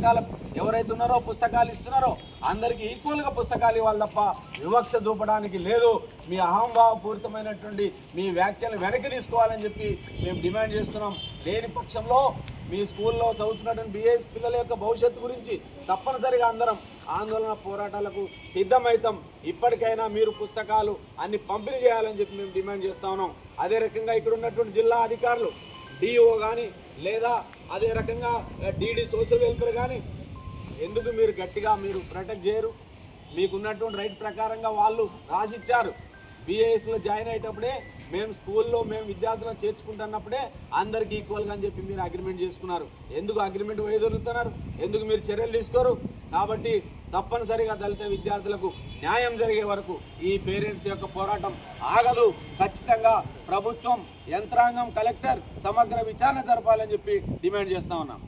పుస్తకాలు ఎవరైతే ఉన్నారో పుస్తకాలు ఇస్తున్నారో అందరికీ ఈక్వల్గా పుస్తకాలు ఇవ్వాలి తప్ప వివక్ష చూపడానికి లేదు. మీ అహంభావపూరితమైనటువంటి మీ వ్యాఖ్యలు వెనక్కి తీసుకోవాలని చెప్పి మేము డిమాండ్ చేస్తున్నాం. లేని పక్షంలో మీ స్కూల్లో చదువుతున్నటువంటి బిఎస్ పిల్లల యొక్క భవిష్యత్తు గురించి తప్పనిసరిగా అందరం ఆందోళన పోరాటాలకు సిద్ధమవుతాం ఇప్పటికైనా మీరు పుస్తకాలు అన్ని పంపిణీ చేయాలని చెప్పి మేము డిమాండ్ చేస్తా ఉన్నాం. అదే రకంగా ఇక్కడ ఉన్నటువంటి జిల్లా అధికారులు డిఓ కానీ లేదా అదే రకంగా డీడీ సోషల్ వెల్ఫేర్ కానీ ఎందుకు మీరు గట్టిగా మీరు ప్రొటెక్ట్ చేయరు? మీకున్నటువంటి రైట్ ప్రకారంగా వాళ్ళు రాసిచ్చారు. బీఏఎస్లో జాయిన్ అయ్యేటప్పుడే మేము స్కూల్లో మేము విద్యార్థులను చేర్చుకుంటున్నప్పుడే అందరికీ ఈక్వల్గా అని చెప్పి మీరు అగ్రిమెంట్ చేసుకున్నారు. ఎందుకు అగ్రిమెంట్ వైదొలుగుతున్నారు? ఎందుకు మీరు చర్యలు తీసుకోరు? కాబట్టి తప్పనిసరిగా దళిత విద్యార్థులకు న్యాయం జరిగే వరకు ఈ పేరెంట్స్ యొక్క పోరాటం ఆగదు. ఖచ్చితంగా ప్రభుత్వం యంత్రాంగం కలెక్టర్ సమగ్ర విచారణ జరపాలని చెప్పి డిమాండ్ చేస్తా ఉన్నాం.